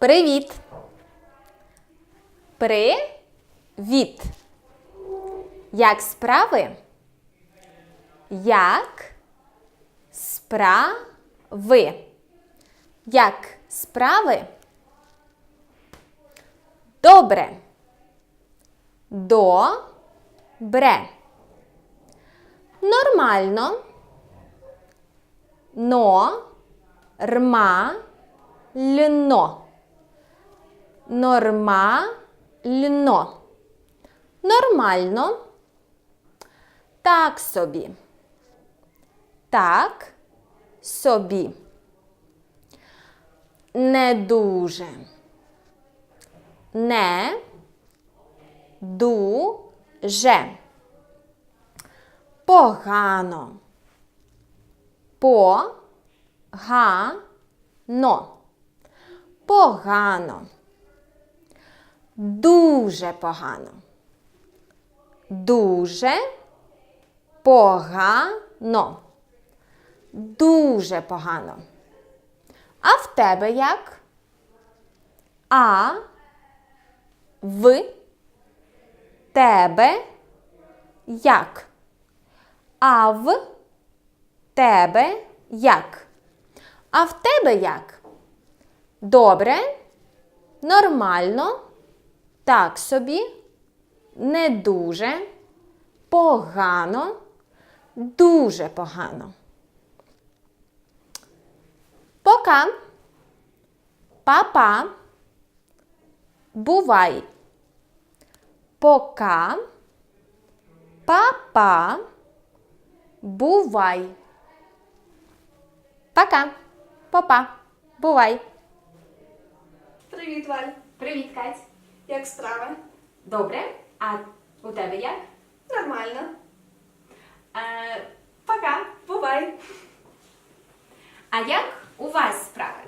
Привіт. Привіт. Як справи? Як справи? Як справи? Добре. Добре. Нормально. Но. Рма. Льно. Нормально. Нормально. Так собі. Так собі. Не дуже. Не дуже. Погано. Погано. Погано. Дуже погано. Дуже погано. Дуже погано. А в тебе як? А в тебе як? А в тебе як? А в тебе як? Добре, нормально, так собі, не дуже, погано, дуже погано. Пока. Па-па. Бувай. Пока. Па-па. Бувай. Пока. Па-па. Бувай. Привіт, Валь. Привіт, Кать. Як справи? Добре. А у тебе як? Нормально. Е, Пока, бувай. а як у вас справи?